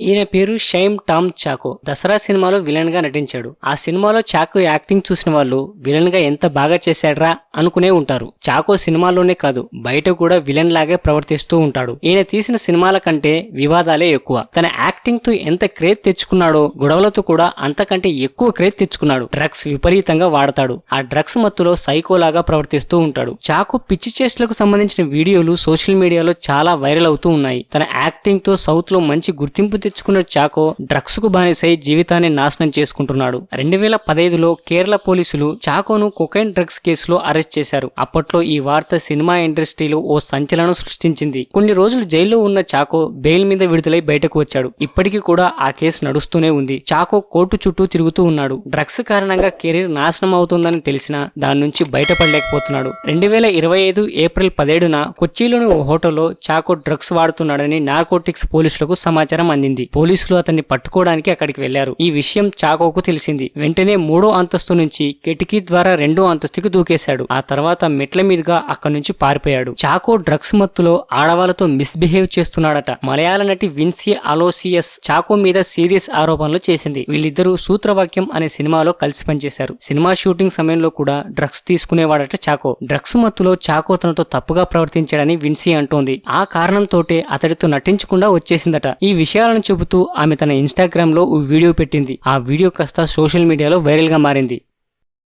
ఈయన పేరు షైమ్ Tom choco. Dasara సినిమాలో విలన్గా నటించాడు. ఆ సినిమాలో చాకో యాక్టింగ్ చూసిన వాళ్ళు విలన్గా ఎంత బాగా చేశాడ్రా అనుకునే ఉంటారు. చాకో సినిమాలోనే కాదు బయట కూడా విలన్ లాగే ప్రవర్తిస్తూ ఉంటాడు. ఈయన తీసిన సినిమాల కంటే వివాదాలే ఎక్కువ. తన యాక్టింగ్తో ఎంత క్రేజ్ తెచ్చుకున్నాడో గొడవలతో కూడా అంతకంటే ఎక్కువ క్రేజ్ తెచ్చుకున్నాడు. డ్రగ్స్ విపరీతంగా వాడతాడు. ఆ డ్రగ్స్ మత్తులో సైకోలాగా ప్రవర్తిస్తూ ఉంటాడు. చాకో పిచ్చి చేష్టలకు సంబంధించిన వీడియోలు సోషల్ మీడియాలో చాలా వైరల్ అవుతూ ఉన్నాయి. తన యాక్టింగ్తో సౌత్లో మంచి గుర్తింపు తెచ్చుకున్న చాకో డ్రగ్స్కు బానిసై జీవితాన్ని నాశనం చేసుకుంటున్నాడు. రెండు వేల పదైదులో కేరళ పోలీసులు చాకోను కొకైన్ డ్రగ్స్ కేసులో అరెస్ట్ చేశారు. అప్పట్లో ఈ వార్త సినిమా ఇండస్ట్రీలో ఓ సంచలనం సృష్టించింది. కొన్ని రోజులు జైల్లో ఉన్న చాకో బెయిల్ మీద విడుదలై బయటకు వచ్చాడు. ఇప్పటికీ కూడా ఆ కేసు నడుస్తూనే ఉంది. చాకో కోర్టు చుట్టూ తిరుగుతూ ఉన్నాడు. డ్రగ్స్ కారణంగా కెరీర్ నాశనం అవుతుందని తెలిసినా దాని నుంచి బయటపడలేకపోతున్నాడు. రెండు వేల ఇరవై ఐదు ఏప్రిల్ పదిహేడున కొచ్చిలోని ఓ హోటల్లో చాకో డ్రగ్స్ వాడుతున్నాడని నార్కోటిక్స్ పోలీసులకు సమాచారం అందింది. పోలీసులు అతన్ని పట్టుకోవడానికి అక్కడికి వెళ్ళారు ఈ విషయం చాకోకు తెలిసింది. వెంటనే మూడో అంతస్తు నుంచి కిటికీ ద్వారా రెండో అంతస్తుకి దూకేశాడు. ఆ తర్వాత మెట్ల మీదుగా అక్కడి నుంచి పారిపోయాడు. చాకో డ్రగ్స్ మత్తులో ఆడవాళ్ళతో మిస్బిహేవ్ చేస్తున్నాడట. మలయాళ నటి విన్సీ అలోసియస్ చాకో మీద సీరియస్ ఆరోపణలు చేసింది. వీళ్ళిద్దరూ సూత్రవాక్యం అనే సినిమాలో కలిసి పనిచేశారు. సినిమా షూటింగ్ సమయంలో కూడా డ్రగ్స్ తీసుకునేవాడట చాకో. డ్రగ్స్ మత్తులో చాకో తనతో తప్పుగా ప్రవర్తించాడని విన్సీ అంటోంది. ఆ కారణంతోటే అతడితో నటించకుండా వచ్చేసిందట. ఈ విషయాలను చెబుతూ ఆమె తన ఇన్స్టాగ్రామ్లో ఓ వీడియో పెట్టింది. ఆ వీడియో కాస్త సోషల్ మీడియాలో వైరల్గా మారింది.